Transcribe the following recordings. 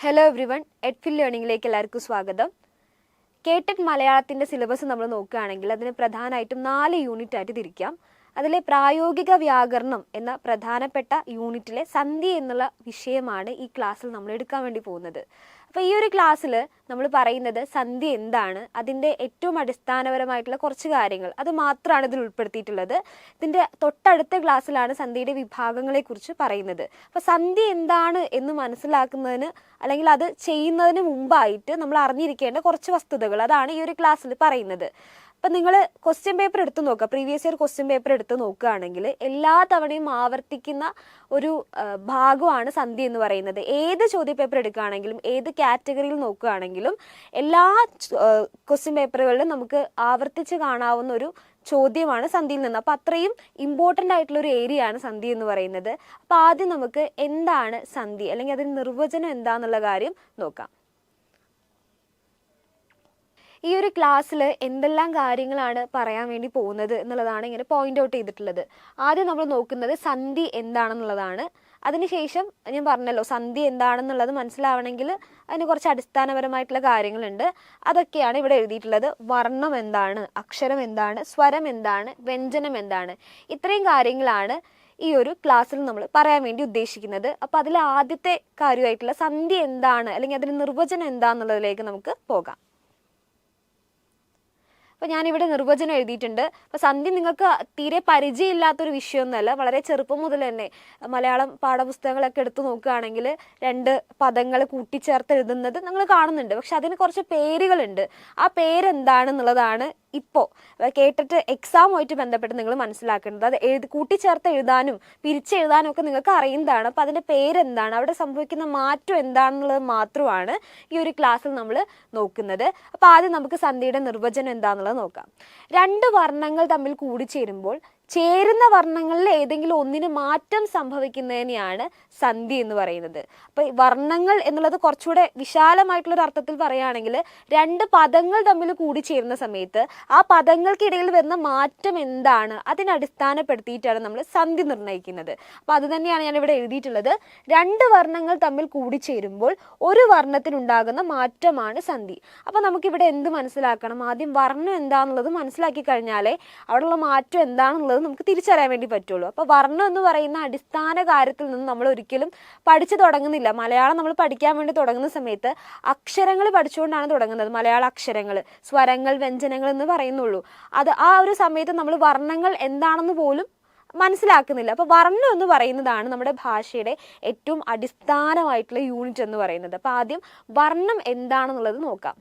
Hello everyone എഡ്ഫിൽ ലേണിംഗിലേക്ക് എല്ലാവർക്കും സ്വാഗതം. കേട്ടഡ് മലയാളത്തിന്റെ സിലബസ് നമ്മൾ നോക്കുകയാണെങ്കിൽ അതിന് പ്രധാനമായിട്ടും നാല് യൂണിറ്റ് ആയിട്ട് തിരിക്കാം. അതിലെ പ്രായോഗിക വ്യാകരണം എന്ന പ്രധാനപ്പെട്ട യൂണിറ്റിലെ സന്ധി എന്നുള്ള വിഷയമാണ് ഈ ക്ലാസ്സിൽ നമ്മൾ എടുക്കാൻ വേണ്ടി പോകുന്നത്. അപ്പോൾ ഈ ഒരു ക്ലാസ്സിൽ നമ്മൾ പറയുന്നത് സന്ധി എന്താണ് അതിന്റെ ഏറ്റവും അടിസ്ഥാനപരമായിട്ടുള്ള കുറച്ച് കാര്യങ്ങൾ. അത് മാത്രമാണ് ഇതിൽ ഉൾപ്പെടുത്തിയിട്ടുള്ളത്. ഇതിന്റെ തൊട്ടടുത്ത ക്ലാസ്സിലാണ് സന്ധിയുടെ വിഭാഗങ്ങളെക്കുറിച്ച് പറയുന്നത്. അപ്പോൾ സന്ധി എന്താണ് എന്ന് മനസ്സിലാക്കുന്നതിന് അല്ലെങ്കിൽ അത് ചെയ്യുന്നതിന് മുമ്പായിട്ട് നമ്മൾ അറിഞ്ഞിരിക്കേണ്ട കുറച്ച് വസ്തുതകൾ. അതാണ് ഈ ഒരു ക്ലാസ്സിൽ പറയുന്നത്. അപ്പം നിങ്ങൾ ക്വസ്റ്റ്യൻ പേപ്പർ എടുത്ത് നോക്കുക. പ്രീവിയസ് ഇയർ ക്വസ്റ്റ്യൻ പേപ്പർ എടുത്ത് നോക്കുകയാണെങ്കിൽ എല്ലാ തവണയും ആവർത്തിക്കുന്ന ഒരു ഭാഗമാണ് സന്ധി എന്ന് പറയുന്നത്. ഏത് ചോദ്യപേപ്പർ എടുക്കുകയാണെങ്കിലും ഏത് കാറ്റഗറിയിൽ നോക്കുകയാണെങ്കിലും എല്ലാ ക്വസ്റ്റ്യൻ പേപ്പറുകളിലും നമുക്ക് ആവർത്തിച്ച് കാണാവുന്ന ഒരു ചോദ്യമാണ് സന്ധിയിൽ നിന്ന്. അപ്പോൾ അത്രയും ഇമ്പോർട്ടന്റ് ആയിട്ടുള്ള ഒരു ഏരിയ ആണ് സന്ധി എന്ന് പറയുന്നത്. അപ്പം ആദ്യം നമുക്ക് എന്താണ് സന്ധി അല്ലെങ്കിൽ അതിന് നിർവചനം എന്താണെന്നുള്ള കാര്യം നോക്കാം. ഈ ഒരു ക്ലാസ്സിൽ എന്തെല്ലാം കാര്യങ്ങളാണ് പറയാൻ വേണ്ടി പോകുന്നത് എന്നുള്ളതാണ് ഇങ്ങനെ പോയിന്റ് ഔട്ട് ചെയ്തിട്ടുള്ളത്. ആദ്യം നമ്മൾ നോക്കുന്നത് സന്ധി എന്താണെന്നുള്ളതാണ്. അതിനുശേഷം ഞാൻ പറഞ്ഞല്ലോ സന്ധി എന്താണെന്നുള്ളത് മനസ്സിലാവണമെങ്കിൽ അതിന് കുറച്ച് അടിസ്ഥാനപരമായിട്ടുള്ള കാര്യങ്ങളുണ്ട്. അതൊക്കെയാണ് ഇവിടെ എഴുതിയിട്ടുള്ളത്. വർണം എന്താണ്? അക്ഷരം എന്താണ്? സ്വരം എന്താണ്? വ്യഞ്ജനം എന്താണ്? ഇത്രയും കാര്യങ്ങളാണ് ഈ ഒരു ക്ലാസ്സിൽ നമ്മൾ പറയാൻ വേണ്ടി ഉദ്ദേശിക്കുന്നത്. അപ്പോൾ അതിൽ ആദ്യത്തെ കാര്യമായിട്ടുള്ള സന്ധി എന്താണ്? അല്ലെങ്കിൽ അതിന് നിർവചനം എന്താണെന്നുള്ളതിലേക്ക് നമുക്ക് പോകാം. അപ്പോൾ ഞാനിവിടെ നിർവചനം എഴുതിയിട്ടുണ്ട്. അപ്പോൾ സന്ധി നിങ്ങൾക്ക് തീരെ പരിചയമില്ലാത്തൊരു വിഷയമൊന്നുമല്ല. വളരെ ചെറുപ്പം മുതൽ തന്നെ മലയാളം പാഠപുസ്തകങ്ങളൊക്കെ എടുത്തു നോക്കുകയാണെങ്കിൽ രണ്ട് പദങ്ങൾ കൂട്ടിച്ചേർത്ത് എഴുതുന്നത് നിങ്ങൾ കാണുന്നുണ്ട്. പക്ഷെ അതിന് കുറച്ച് പേരുകളുണ്ട്. ആ പേരെന്താണെന്നുള്ളതാണ് ഇപ്പോൾ കേട്ടിട്ട് എക്സാമുമായിട്ട് ബന്ധപ്പെട്ട് നിങ്ങൾ മനസ്സിലാക്കേണ്ടത് അത് എഴുതി കൂട്ടിച്ചേർത്ത് എഴുതാനും പിരിച്ചെഴുതാനും ഒക്കെ നിങ്ങൾക്ക് അറിയുന്നതാണ്. അപ്പോൾ അതിന്റെ പേരെന്താണ്? അവിടെ സംഭവിക്കുന്ന മാറ്റം എന്താണെന്നുള്ളത് മാത്രമാണ് ഈ ഒരു ക്ലാസ്സിൽ നമ്മൾ നോക്കുന്നത്. അപ്പോൾ ആദ്യം നമുക്ക് സന്ധ്യയുടെ നിർവചനം എന്താണെന്നുള്ളത് നോക്കാം. രണ്ട് വർണങ്ങൾ തമ്മിൽ കൂടിച്ചേരുമ്പോൾ ചേരുന്ന വർണങ്ങളിൽ ഏതെങ്കിലും ഒന്നിന് മാറ്റം സംഭവിക്കുന്നതിനെയാണ് സന്ധി എന്ന് പറയുന്നത്. അപ്പോൾ വർണങ്ങൾ എന്നുള്ളത് കുറച്ചുകൂടെ വിശാലമായിട്ടുള്ള ഒരു അർത്ഥത്തിൽ പറയുകയാണെങ്കിൽ രണ്ട് പദങ്ങൾ തമ്മിൽ കൂടിച്ചേരുന്ന സമയത്ത് ആ പദങ്ങൾക്കിടയിൽ വരുന്ന മാറ്റം എന്താണ്? അതിനടിസ്ഥാനപ്പെടുത്തിയിട്ടാണ് നമ്മൾ സന്ധി നിർണയിക്കുന്നത്. അപ്പോൾ അത് തന്നെയാണ് ഞാൻ ഇവിടെ എഴുതിയിട്ടുള്ളത്. രണ്ട് വർണങ്ങൾ തമ്മിൽ കൂടിച്ചേരുമ്പോൾ ഒരു വർണത്തിനുണ്ടാകുന്ന മാറ്റമാണ് സന്ധി. അപ്പോൾ നമുക്കിവിടെ എന്ത് മനസ്സിലാക്കണം? ആദ്യം വർണം എന്താണെന്നുള്ളത് മനസ്സിലാക്കി കഴിഞ്ഞാലേ അവിടെയുള്ള മാറ്റം എന്താണെന്നുള്ളത് നമുക്ക് തിരിച്ചറിയാൻ വേണ്ടി പറ്റുള്ളൂ. അപ്പോൾ വർണം എന്ന് പറയുന്ന അടിസ്ഥാന കാര്യത്തിൽ നിന്ന് നമ്മൾ ഒരിക്കലും പഠിച്ചു തുടങ്ങുന്നില്ല. മലയാളം നമ്മൾ പഠിക്കാൻ വേണ്ടി തുടങ്ങുന്ന സമയത്ത് അക്ഷരങ്ങൾ പഠിച്ചുകൊണ്ടാണ് തുടങ്ങുന്നത്. മലയാള അക്ഷരങ്ങൾ സ്വരങ്ങൾ വ്യഞ്ജനങ്ങൾ എന്ന് പറയുന്നുള്ളൂ. അത് ആ ഒരു സമയത്ത് നമ്മൾ വർണങ്ങൾ എന്താണെന്ന് പോലും മനസ്സിലാക്കുന്നില്ല. അപ്പോൾ വർണം എന്ന് പറയുന്നതാണ് നമ്മുടെ ഭാഷയുടെ ഏറ്റവും അടിസ്ഥാനമായിട്ടുള്ള യൂണിറ്റ് എന്ന് പറയുന്നത്. അപ്പോൾ ആദ്യം വർണം എന്താണെന്നുള്ളത് നോക്കാം.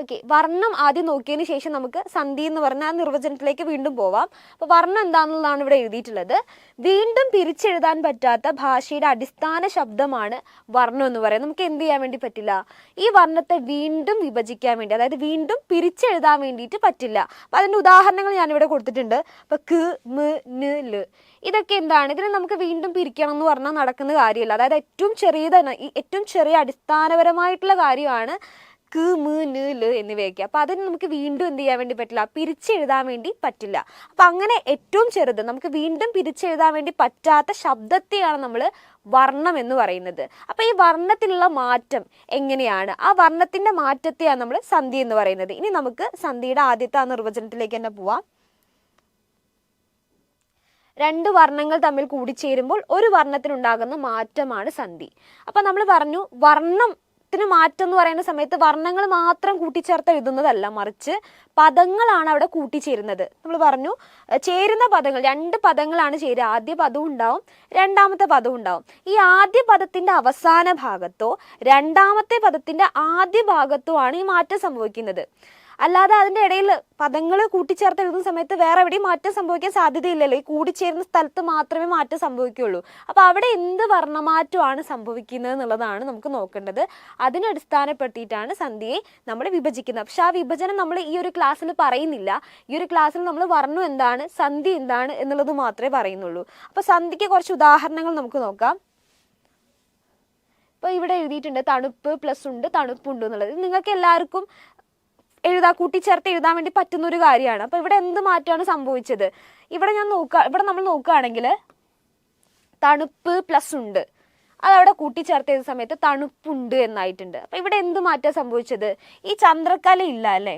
ഓക്കെ വർണം ആദ്യം നോക്കിയതിന് ശേഷം നമുക്ക് സന്ധി എന്ന് പറഞ്ഞ ആ നിർവചനത്തിലേക്ക് വീണ്ടും പോവാം. അപ്പോൾ വർണം എന്താണെന്നുള്ളതാണ് ഇവിടെ എഴുതിയിട്ടുള്ളത്. വീണ്ടും പിരിച്ചെഴുതാൻ പറ്റാത്ത ഭാഷയുടെ അടിസ്ഥാന ശബ്ദമാണ് വർണം എന്ന് പറയുന്നത്. നമുക്ക് എന്ത് ചെയ്യാൻ വേണ്ടി പറ്റില്ല? ഈ വർണത്തെ വീണ്ടും വിഭജിക്കാൻ വേണ്ടി അതായത് വീണ്ടും പിരിച്ചെഴുതാൻ വേണ്ടിയിട്ട് പറ്റില്ല. അപ്പം അതിന്റെ ഉദാഹരണങ്ങൾ ഞാനിവിടെ കൊടുത്തിട്ടുണ്ട്. അപ്പോൾ ക് മ് ന് ൽ. ഇതൊക്കെ എന്താണ്? ഇതിനെ നമുക്ക് വീണ്ടും പിരിക്കണം എന്ന് പറഞ്ഞാൽ നടക്കുന്ന കാര്യമല്ല. അതായത് ഏറ്റവും ചെറിയ ഈ ഏറ്റവും ചെറിയ അടിസ്ഥാനപരമായിട്ടുള്ള കാര്യമാണ് ക് ൽ എന്നിവയൊക്കെ. അപ്പോൾ അതിന് നമുക്ക് വീണ്ടും എന്ത് ചെയ്യാൻ വേണ്ടി പറ്റില്ല? പിരിച്ചെഴുതാൻ വേണ്ടി പറ്റില്ല. അപ്പൊ അങ്ങനെ ഏറ്റവും ചെറുത് നമുക്ക് വീണ്ടും പിരിച്ചെഴുതാൻ വേണ്ടി പറ്റാത്ത ശബ്ദത്തെയാണ് നമ്മൾ വർണം എന്ന് പറയുന്നത്. അപ്പോൾ ഈ വർണത്തിലുള്ള മാറ്റം എങ്ങനെയാണ്? ആ വർണത്തിന്റെ മാറ്റത്തെയാണ് നമ്മൾ സന്ധി എന്ന് പറയുന്നത്. ഇനി നമുക്ക് സന്ധിയുടെ ആദ്യത്തെ ആ നിർവചനത്തിലേക്ക് തന്നെ പോവാം. രണ്ട് വർണങ്ങൾ തമ്മിൽ കൂടിച്ചേരുമ്പോൾ ഒരു വർണത്തിനുണ്ടാകുന്ന മാറ്റമാണ് സന്ധി. അപ്പം നമ്മൾ പറഞ്ഞു വർണം ത്തിന് മാറ്റം എന്ന് പറയുന്ന സമയത്ത് വർണങ്ങൾ മാത്രം കൂട്ടിച്ചേർത്ത് എഴുതുന്നതല്ല. മറിച്ച് പദങ്ങളാണ് അവിടെ കൂട്ടിച്ചേരുന്നത്. നമ്മൾ പറഞ്ഞു ചേരുന്ന പദങ്ങൾ രണ്ട് പദങ്ങളാണ് ചേരുക. ആദ്യ പദവും ഉണ്ടാവും രണ്ടാമത്തെ പദവും ഉണ്ടാവും. ഈ ആദ്യ പദത്തിന്റെ അവസാന ഭാഗത്തോ രണ്ടാമത്തെ പദത്തിന്റെ ആദ്യ ഭാഗത്തോ ആണ് ഈ മാറ്റം സംഭവിക്കുന്നത്. അല്ലാതെ അതിന്റെ ഇടയിൽ പദങ്ങൾ കൂട്ടിച്ചേർത്ത് എഴുതുന്ന സമയത്ത് വേറെ എവിടെയും മാറ്റം സംഭവിക്കാൻ സാധ്യതയില്ലല്ലോ. ഈ കൂടിച്ചേരുന്ന സ്ഥലത്ത് മാത്രമേ മാറ്റം സംഭവിക്കുകയുള്ളൂ. അപ്പോൾ അവിടെ എന്ത് വർണമാറ്റമാണ് സംഭവിക്കുന്നത് എന്നുള്ളതാണ് നമുക്ക് നോക്കേണ്ടത്. അതിനടിസ്ഥാനപ്പെടുത്തിയിട്ടാണ് സന്ധ്യയെ സന്ധിയെ നമ്മൾ വിഭജിക്കുന്നത്. പക്ഷെ ആ വിഭജനം നമ്മൾ ഈ ഒരു ക്ലാസ്സിൽ പറയുന്നില്ല. ഈ ഒരു ക്ലാസ്സിൽ നമ്മൾ വർണം എന്താണ് സന്ധി എന്താണ് എന്നുള്ളത് മാത്രമേ പറയുന്നുള്ളൂ. അപ്പോൾ സന്ധിക്ക് കുറച്ച് ഉദാഹരണങ്ങൾ നമുക്ക് നോക്കാം. ഇപ്പോൾ ഇവിടെ എഴുതിയിട്ടുണ്ട് തണുപ്പ് പ്ലസ് ഉണ്ട് തണുപ്പുണ്ട് എന്നുള്ളത്. നിങ്ങൾക്ക് എല്ലാവർക്കും എഴുതാ കൂട്ടിച്ചേർത്ത് എഴുതാൻ വേണ്ടി പറ്റുന്ന ഒരു കാര്യമാണ്. അപ്പൊ ഇവിടെ എന്ത് മാറ്റമാണ് സംഭവിച്ചത്? ഇവിടെ ഞാൻ നോക്കുക ഇവിടെ നമ്മൾ നോക്കുകയാണെങ്കിൽ തണുപ്പ് പ്ലസ് ഉണ്ട്. അതവിടെ കൂട്ടിച്ചേർത്ത് ചെയ്ത സമയത്ത് തണുപ്പുണ്ട് എന്നായിട്ടുണ്ട്. അപ്പൊ ഇവിടെ എന്ത് മാറ്റം സംഭവിച്ചത്? ഈ ചന്ദ്രക്കല ഇല്ല അല്ലേ?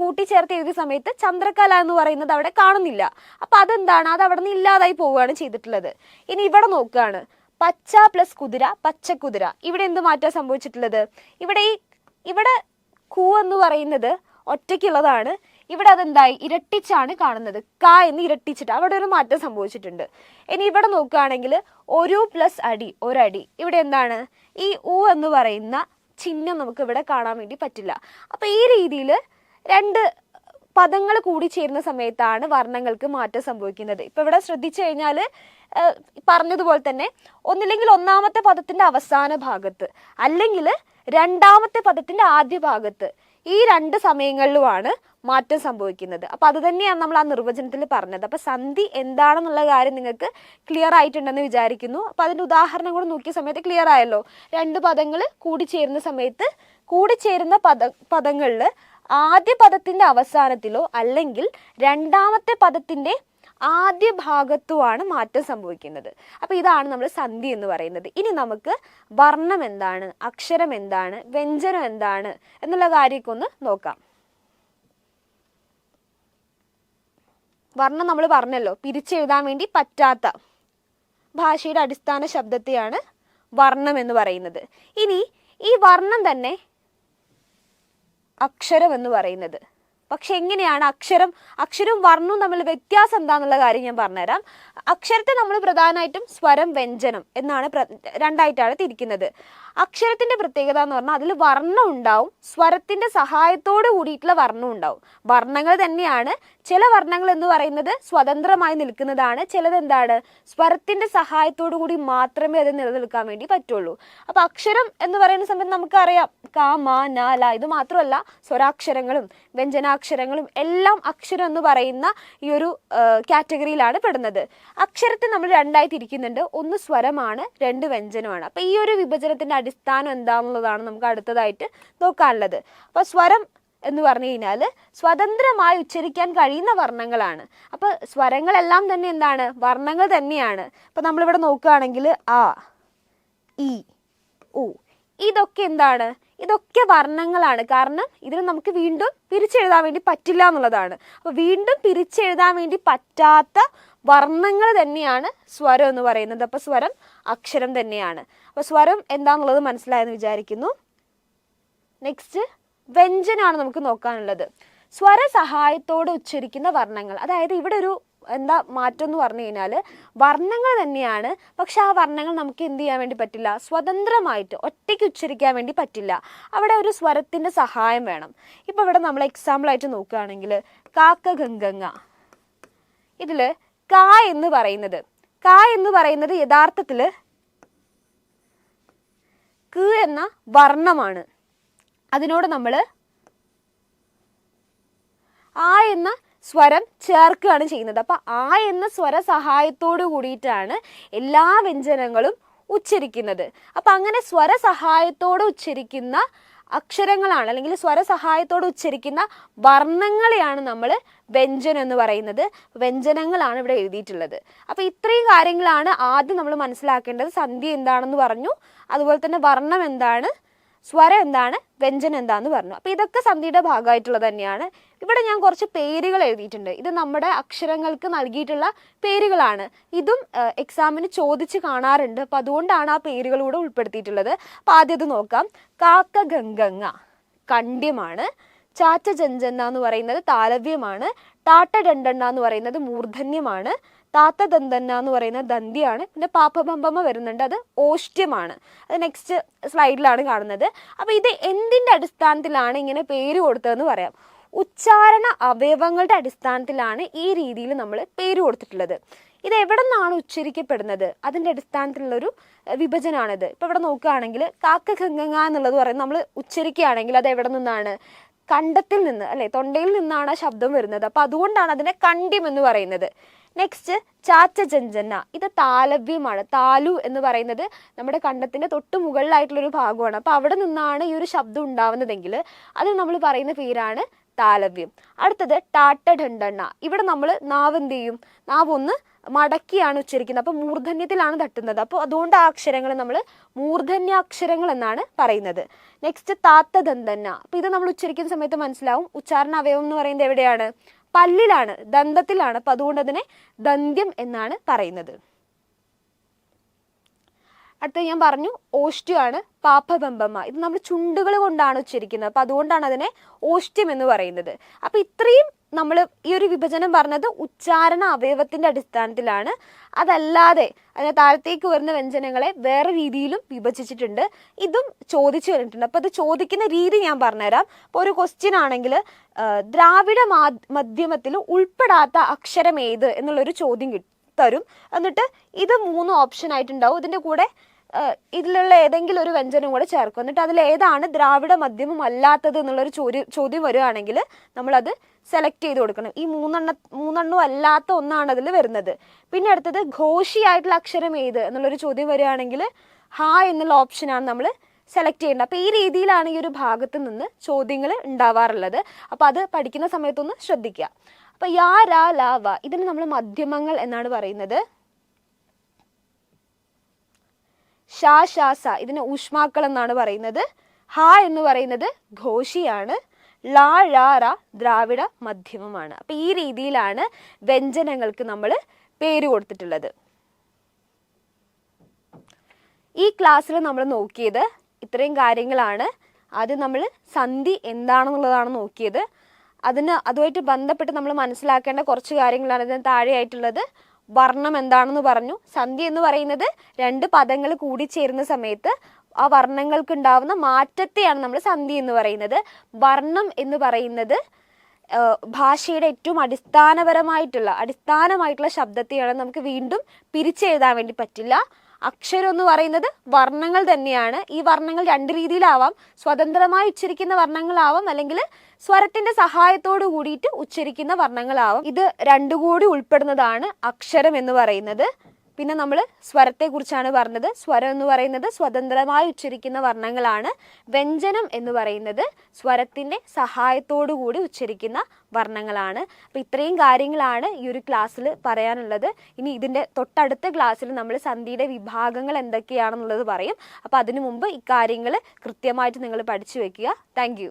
കൂട്ടിച്ചേർത്ത് എഴുതിയ സമയത്ത് ചന്ദ്രക്കല എന്ന് പറയുന്നത് അവിടെ കാണുന്നില്ല. അപ്പൊ അതെന്താണ്? അത് അവിടെ നിന്ന് ഇല്ലാതായി പോവുകയാണ് ചെയ്തിട്ടുള്ളത്. ഇനി ഇവിടെ നോക്കുകയാണ്. പച്ച പ്ലസ് കുതിര പച്ചക്കുതിര ഇവിടെ എന്ത് മാറ്റം സംഭവിച്ചിട്ടുള്ളത്? ഇവിടെ ഈ ഇവിടെ കൂ എന്ന് പറയുന്നത് ഒറ്റയ്ക്കുള്ളതാണ്. ഇവിടെ അതെന്തായി? ഇരട്ടിച്ചാണ് കാണുന്നത്. ക എന്ന് ഇരട്ടിച്ചിട്ട് അവിടെ ഒരു മാറ്റം സംഭവിച്ചിട്ടുണ്ട്. ഇനി ഇവിടെ നോക്കുകയാണെങ്കിൽ ഒരു പ്ലസ് അടി ഒരടി. ഇവിടെ എന്താണ്? ഈ ഉ എന്ന് പറയുന്ന ചിഹ്നം നമുക്ക് ഇവിടെ കാണാൻ വേണ്ടി പറ്റില്ല. അപ്പൊ ഈ രീതിയിൽ രണ്ട് പദങ്ങൾ കൂടി ചേരുന്ന സമയത്താണ് വർണങ്ങൾക്ക് മാറ്റം സംഭവിക്കുന്നത്. ഇപ്പൊ ഇവിടെ ശ്രദ്ധിച്ചു കഴിഞ്ഞാൽ പറഞ്ഞതുപോലെ തന്നെ ഒന്നില്ലെങ്കിൽ ഒന്നാമത്തെ പദത്തിന്റെ അവസാന ഭാഗത്ത് അല്ലെങ്കിൽ രണ്ടാമത്തെ പദത്തിന്റെ ആദ്യ ഭാഗത്ത് ഈ രണ്ട് സമയങ്ങളിലുമാണ് മാറ്റം സംഭവിക്കുന്നത്. അപ്പൊ അത് തന്നെയാണ് നമ്മൾ ആ നിർവചനത്തിൽ പറഞ്ഞത്. അപ്പൊ സന്ധി എന്താണെന്നുള്ള കാര്യം നിങ്ങൾക്ക് ക്ലിയർ ആയിട്ടുണ്ടെന്ന് വിചാരിക്കുന്നു. അപ്പൊ അതിന്റെ ഉദാഹരണം കൂടെ നോക്കിയ സമയത്ത് ക്ലിയർ ആയല്ലോ. രണ്ട് പദങ്ങൾ കൂടിച്ചേരുന്ന സമയത്ത് കൂടിച്ചേരുന്ന പദ പദങ്ങളിൽ ആദ്യ പദത്തിന്റെ അവസാനത്തിലോ അല്ലെങ്കിൽ രണ്ടാമത്തെ പദത്തിന്റെ ആദ്യ ഭാഗത്തുമാണ് മാറ്റം സംഭവിക്കുന്നത്. അപ്പൊ ഇതാണ് നമ്മൾ സന്ധി എന്ന് പറയുന്നത്. ഇനി നമുക്ക് വർണം എന്താണ് അക്ഷരം എന്താണ് വ്യഞ്ജനം എന്താണ് എന്നുള്ള കാര്യമൊക്കെ ഒന്ന് നോക്കാം. വർണം നമ്മൾ പറഞ്ഞല്ലോ പിരിച്ചെഴുതാൻ വേണ്ടി പറ്റാത്ത ഭാഷയുടെ അടിസ്ഥാന ശബ്ദത്തെയാണ് വർണം എന്ന് പറയുന്നത്. ഇനി ഈ വർണം തന്നെ അക്ഷരം എന്ന് പറയുന്നത്. പക്ഷെ എങ്ങനെയാണ് അക്ഷരം അക്ഷരവും വർണവും തമ്മിൽ വ്യത്യാസം എന്താണെന്നുള്ള കാര്യം ഞാൻ പറഞ്ഞുതരാം. അക്ഷരത്തെ നമ്മൾ പ്രധാനമായിട്ടും സ്വരം വ്യഞ്ജനം എന്നാണ് രണ്ടായിട്ടാണ് തിരിക്കുന്നത്. അക്ഷരത്തിന്റെ പ്രത്യേകത എന്ന് പറഞ്ഞാൽ അതിൽ വർണം ഉണ്ടാവും സ്വരത്തിന്റെ സഹായത്തോട് കൂടിയിട്ടുള്ള വർണം ഉണ്ടാവും. വർണങ്ങൾ തന്നെയാണ് ചില വർണങ്ങൾ എന്ന് പറയുന്നത് സ്വതന്ത്രമായി നിൽക്കുന്നതാണ് ചിലത് എന്താണ് സ്വരത്തിന്റെ സഹായത്തോടു കൂടി മാത്രമേ അത് നിലനിൽക്കാൻ വേണ്ടി പറ്റുള്ളൂ. അപ്പൊ അക്ഷരം എന്ന് പറയുന്ന സമയത്ത് നമുക്കറിയാം കാ മാ ന ല ഇത് മാത്രമല്ല സ്വരാക്ഷരങ്ങളും വ്യഞ്ജനാക്ഷരങ്ങളും എല്ലാം അക്ഷരം എന്ന് പറയുന്ന ഈ ഒരു കാറ്റഗറിയിലാണ് പെടുന്നത്. അക്ഷരത്തെ നമ്മൾ രണ്ടായി തിരിക്കുന്നുണ്ട്. ഒന്ന് സ്വരമാണ് രണ്ട് വ്യഞ്ജനമാണ്. അപ്പൊ ഈ ഒരു വിഭജനത്തിന്റെ അടിസ്ഥാനം എന്താണെന്നുള്ളതാണ് നമുക്ക് അടുത്തതായിട്ട് നോക്കാനുള്ളത്. അപ്പോൾ സ്വരം എന്ന് പറഞ്ഞു കഴിഞ്ഞാൽ സ്വതന്ത്രമായി ഉച്ചരിക്കാൻ കഴിയുന്ന വർണങ്ങളാണ്. അപ്പോൾ സ്വരങ്ങളെല്ലാം തന്നെ എന്താണ്? വർണങ്ങൾ തന്നെയാണ്. അപ്പൊ നമ്മളിവിടെ നോക്കുകയാണെങ്കിൽ ആ ഇ ഉ ഇതൊക്കെ എന്താണ്? ഇതൊക്കെ വർണങ്ങളാണ്. കാരണം ഇതിന് നമുക്ക് വീണ്ടും പിരിച്ചെഴുതാൻ വേണ്ടി പറ്റില്ല എന്നുള്ളതാണ്. അപ്പൊ വീണ്ടും പിരിച്ചെഴുതാൻ വേണ്ടി പറ്റാത്ത വർണങ്ങൾ തന്നെയാണ് സ്വരം എന്ന് പറയുന്നത്. അപ്പോൾ സ്വരം അക്ഷരം തന്നെയാണ്. അപ്പൊ സ്വരം എന്താണെന്നുള്ളത് മനസ്സിലായെന്ന് വിചാരിക്കുന്നു. നെക്സ്റ്റ് വ്യഞ്ജനാണ് നമുക്ക് നോക്കാനുള്ളത്. സ്വര സഹായത്തോടെ ഉച്ചരിക്കുന്ന വർണങ്ങൾ. അതായത് ഇവിടെ ഒരു എന്താ മാറ്റം എന്ന് പറഞ്ഞു കഴിഞ്ഞാൽ വർണങ്ങൾ തന്നെയാണ് പക്ഷെ ആ വർണങ്ങൾ നമുക്ക് എന്ത് ചെയ്യാൻ വേണ്ടി പറ്റില്ല? സ്വതന്ത്രമായിട്ട് ഒറ്റയ്ക്ക് ഉച്ചരിക്കാൻ വേണ്ടി പറ്റില്ല. അവിടെ ഒരു സ്വരത്തിന്റെ സഹായം വേണം. ഇപ്പോൾ ഇവിടെ നമ്മൾ എക്സാമ്പിൾ ആയിട്ട് നോക്കുകയാണെങ്കിൽ കാക്ക ഗംഗങ്ങ ഇതിൽ കാ എന്ന് പറയുന്നത്. കാ എന്ന് പറയുന്നത് യഥാർത്ഥത്തിൽ ക് എന്ന വർണമാണ്. അതിനോട് നമ്മൾ ആ എന്ന സ്വരം ചേർക്കുകയാണ് ചെയ്യുന്നത്. അപ്പം ആ എന്ന സ്വര സഹായത്തോടു കൂടിയിട്ടാണ് എല്ലാ വ്യഞ്ജനങ്ങളും ഉച്ചരിക്കുന്നത്. അപ്പം അങ്ങനെ സ്വര സഹായത്തോടെ ഉച്ചരിക്കുന്ന അക്ഷരങ്ങളാണ് അല്ലെങ്കിൽ സ്വരസഹായത്തോടെ ഉച്ചരിക്കുന്ന വർണങ്ങളെയാണ് നമ്മൾ വ്യഞ്ജനം എന്ന് പറയുന്നത്. വ്യഞ്ജനങ്ങളാണ് ഇവിടെ എഴുതിയിട്ടുള്ളത്. അപ്പോൾ ഇത്രയും കാര്യങ്ങളാണ് ആദ്യം നമ്മൾ മനസ്സിലാക്കേണ്ടത്. സന്ധി എന്താണെന്ന് പറഞ്ഞു. അതുപോലെ തന്നെ വർണം എന്താണ്. സ്വരം എന്താണ് വ്യഞ്ജനം എന്താന്ന് പറഞ്ഞു. അപ്പോൾ ഇതൊക്കെ സന്ധിയുടെ ഭാഗമായിട്ടുള്ളത് തന്നെയാണ്. ഇവിടെ ഞാൻ കുറച്ച് പേരുകൾ എഴുതിയിട്ടുണ്ട്. ഇത് നമ്മുടെ അക്ഷരങ്ങൾക്ക് നൽകിയിട്ടുള്ള പേരുകളാണ്. ഇതും എക്സാമിന് ചോദിച്ച് കാണാറുണ്ട്. അപ്പൊ അതുകൊണ്ടാണ് ആ പേരുകളൂടെ ഉൾപ്പെടുത്തിയിട്ടുള്ളത്. അപ്പൊ ആദ്യത് നോക്കാം. കാക്ക ഗംഗങ്ങ കണ്ഠ്യമാണ് ചാച്ച ജഞ്ചന്ന എന്ന് പറയുന്നത് താലവ്യമാണ്. ടാട്ട ഡണ്ടെണ്ണ എന്ന് പറയുന്നത് മൂർധന്യമാണ്. താത്ത ദന്തന്ന എന്ന് പറയുന്ന ദന്തിയാണ്. പിന്നെ പാപ്പബമ്പമ വരുന്നുണ്ട്. അത് ഓഷ്ട്യമാണ്. അത് നെക്സ്റ്റ് സ്ലൈഡിലാണ് കാണുന്നത്. അപ്പോൾ ഇത് എന്തിന്റെ അടിസ്ഥാനത്തിലാണ് ഇങ്ങനെ പേര് കൊടുത്തതെന്ന് പറയാം. ഉച്ചാരണ അവയവങ്ങളുടെ അടിസ്ഥാനത്തിലാണ് ഈ രീതിയിൽ നമ്മൾ പേര് കൊടുത്തിട്ടുള്ളത്. ഇത് എവിടെ നിന്നാണ് ഉച്ചരിക്കപ്പെടുന്നത്? അതിന്റെ അടിസ്ഥാനത്തിലുള്ളൊരു വിഭജനമാണിത് ഇപ്പോൾ ഇവിടെ നോക്കുകയാണെങ്കിൽ കാക്ക കങ്ങങ്ങ എന്നുള്ളത് പറയുന്നത് നമ്മൾ ഉച്ചരിക്കുകയാണെങ്കിൽ അത് എവിടെ നിന്നാണ്? കണ്ടത്തിൽ നിന്ന് അല്ലെ? തൊണ്ടയിൽ നിന്നാണ് ആ ശബ്ദം വരുന്നത്. അപ്പൊ അതുകൊണ്ടാണ് അതിനെ കണ്ടിമെന്ന് എന്ന് പറയുന്നത്. നെക്സ്റ്റ് ചാച്ച ചഞ്ചന്ന. ഇത് താലവ്യമാണ്. താലു എന്ന് പറയുന്നത് നമ്മുടെ കണ്ടത്തിന്റെ തൊട്ട് മുകളിലായിട്ടുള്ളൊരു ഭാഗമാണ്. അപ്പോൾ അവിടെ നിന്നാണ് ഈ ഒരു ശബ്ദം ഉണ്ടാവുന്നതെങ്കിൽ അത് നമ്മൾ പറയുന്ന പേരാണ് താലവ്യം. അടുത്തത് ടാട്ട ഡണ്ടെണ്ണ ഇവിടെ നമ്മൾ നാവ് എന്ത് ചെയ്യും? മടക്കിയാണ് ഉച്ചരിക്കുന്നത്. അപ്പോൾ മൂർധന്യത്തിലാണ് തട്ടുന്നത്. അപ്പോൾ അതുകൊണ്ട് ആ അക്ഷരങ്ങൾ നമ്മൾ മൂർധന്യാക്ഷരങ്ങൾ എന്നാണ് പറയുന്നത്. നെക്സ്റ്റ് താത്ത ദന്തന്ന അപ്പോൾ ഇത് നമ്മൾ ഉച്ചരിക്കുന്ന സമയത്ത് മനസ്സിലാവും. ഉച്ചാരണ അവയവം എന്ന് പറയുന്നത് എവിടെയാണ്? പല്ലിലാണ് ദന്തത്തിലാണ്. അപ്പം അതുകൊണ്ട് അതിനെ ദന്ത്യം എന്നാണ് പറയുന്നത്. അടുത്ത ഞാൻ പറഞ്ഞു ഓഷ്ട്യമാണ് പാപ്പബമ്പമ്മ ഇത് നമ്മൾ ചുണ്ടുകൾ കൊണ്ടാണ് ഉച്ചരിക്കുന്നത്. അപ്പം അതുകൊണ്ടാണ് അതിനെ ഓഷ്ട്യം എന്ന് പറയുന്നത്. അപ്പം ഇത്രയും നമ്മൾ ഈ ഒരു വിഭജനം പറഞ്ഞത് ഉച്ചാരണ അവയവത്തിന്റെ അടിസ്ഥാനത്തിലാണ്. അതല്ലാതെ അതിന് താഴത്തേക്ക് വരുന്ന വ്യഞ്ജനങ്ങളെ വേറെ രീതിയിലും വിഭജിച്ചിട്ടുണ്ട്. ഇതും ചോദിച്ചു വന്നിട്ടുണ്ട്. അപ്പോൾ അത് ചോദിക്കുന്ന രീതി ഞാൻ പറഞ്ഞുതരാം. അപ്പോൾ ഒരു ക്വസ്റ്റ്യൻ ആണെങ്കിൽ ദ്രാവിഡ മാധ്യമത്തിൽ ഉൾപ്പെടാത്ത അക്ഷരം ഏത് എന്നുള്ളൊരു ചോദ്യം തരും. എന്നിട്ട് ഇത് മൂന്ന് ഓപ്ഷൻ ആയിട്ടുണ്ടാവും. ഇതിന്റെ കൂടെ ഇതിലുള്ള ഏതെങ്കിലും ഒരു വ്യഞ്ജനം കൂടെ ചേർക്കും. എന്നിട്ട് അതിൽ ഏതാണ് ദ്രാവിഡ മധ്യമം അല്ലാത്തത് എന്നുള്ളൊരു ചോദ്യം ചോദ്യം വരികയാണെങ്കിൽ നമ്മളത് സെലക്ട് ചെയ്ത് കൊടുക്കണം. ഈ മൂന്നെണ്ണ മൂന്നെണ്ണവും അല്ലാത്ത ഒന്നാണ് അതിൽ വരുന്നത്. പിന്നെ അടുത്തത് ഘോഷിയായിട്ടുള്ള അക്ഷരം ഏത് എന്നുള്ളൊരു ചോദ്യം വരികയാണെങ്കിൽ ഹാ എന്നുള്ള ഓപ്ഷനാണ് നമ്മൾ സെലക്ട് ചെയ്യേണ്ടത്. അപ്പോൾ ഈ രീതിയിലാണ് ഈ ഒരു ഭാഗത്ത് നിന്ന് ചോദ്യങ്ങൾ ഉണ്ടാവാറുള്ളത്. അപ്പോൾ അത് പഠിക്കുന്ന സമയത്തൊന്ന് ശ്രദ്ധിക്കുക. അപ്പോൾ യാ രാ ലാ വ ഇതിന് നമ്മൾ മധ്യമങ്ങൾ എന്നാണ് പറയുന്നത്. ഷാ ഷാ സ. ഇതിന് ഊഷ്മാക്കൾ എന്നാണ് പറയുന്നത്. ഹ എന്ന് പറയുന്നത് ഘോഷിയാണ്. ലാ ഴാ റ ദ്രാവിഡ മധ്യമമാണ്. അപ്പം ഈ രീതിയിലാണ് വ്യഞ്ജനങ്ങൾക്ക് നമ്മൾ പേര് കൊടുത്തിട്ടുള്ളത്. ഈ ക്ലാസ്സിൽ നമ്മൾ നോക്കിയത് ഇത്രയും കാര്യങ്ങളാണ്. ആദ്യം നമ്മൾ സന്ധി എന്താണെന്നുള്ളതാണ് നോക്കിയത്. അതിന് അതുമായിട്ട് ബന്ധപ്പെട്ട് നമ്മൾ മനസ്സിലാക്കേണ്ട കുറച്ച് കാര്യങ്ങളാണ് ഇതിന് താഴെയായിട്ടുള്ളത്. വർണം എന്താണെന്ന് പറഞ്ഞു. സന്ധി എന്ന് പറയുന്നത് രണ്ട് പദങ്ങൾ കൂടിച്ചേരുന്ന സമയത്ത് ആ വർണങ്ങൾക്ക് ഉണ്ടാവുന്ന മാറ്റത്തെയാണ് നമ്മൾ സന്ധി എന്ന് പറയുന്നത്. വർണം എന്ന് പറയുന്നത് ഭാഷയുടെ ഏറ്റവും അടിസ്ഥാനപരമായിട്ടുള്ള അടിസ്ഥാനമായിട്ടുള്ള ശബ്ദത്തെയാണ് നമുക്ക് വീണ്ടും പിരിച്ചെഴുതാൻ വേണ്ടി പറ്റില്ല. അക്ഷരം എന്ന് പറയുന്നത് വർണങ്ങൾ തന്നെയാണ്. ഈ വർണങ്ങൾ രണ്ട് രീതിയിലാവാം. സ്വതന്ത്രമായി ഉച്ചരിക്കുന്ന വർണങ്ങളാവാം അല്ലെങ്കിൽ സ്വരത്തിന്റെ സഹായത്തോട് കൂടിയിട്ട് ഉച്ചരിക്കുന്ന വർണങ്ങളാവാം. ഇത് രണ്ടു കൂടി ഉൾപ്പെടുന്നതാണ് അക്ഷരം എന്ന് പറയുന്നത്. പിന്നെ നമ്മൾ സ്വരത്തെക്കുറിച്ചാണ് പറഞ്ഞത്. സ്വരം എന്ന് പറയുന്നത് സ്വതന്ത്രമായി ഉച്ചരിക്കുന്ന വർണങ്ങളാണ്. വ്യഞ്ജനം എന്ന് പറയുന്നത് സ്വരത്തിന്റെ കൂടി ഉച്ചരിക്കുന്ന വർണങ്ങളാണ്. അപ്പോൾ ഇത്രയും കാര്യങ്ങളാണ് ഈ ഒരു ക്ലാസ്സിൽ പറയാനുള്ളത്. ഇനി ഇതിന്റെ തൊട്ടടുത്ത ക്ലാസ്സിൽ നമ്മൾ സന്ധിയുടെ വിഭാഗങ്ങൾ എന്തൊക്കെയാണെന്നുള്ളത് പറയും. അപ്പോൾ അതിനു മുമ്പ് ഇക്കാര്യങ്ങൾ കൃത്യമായിട്ട് നിങ്ങൾ പഠിച്ചു വെക്കുക. താങ്ക്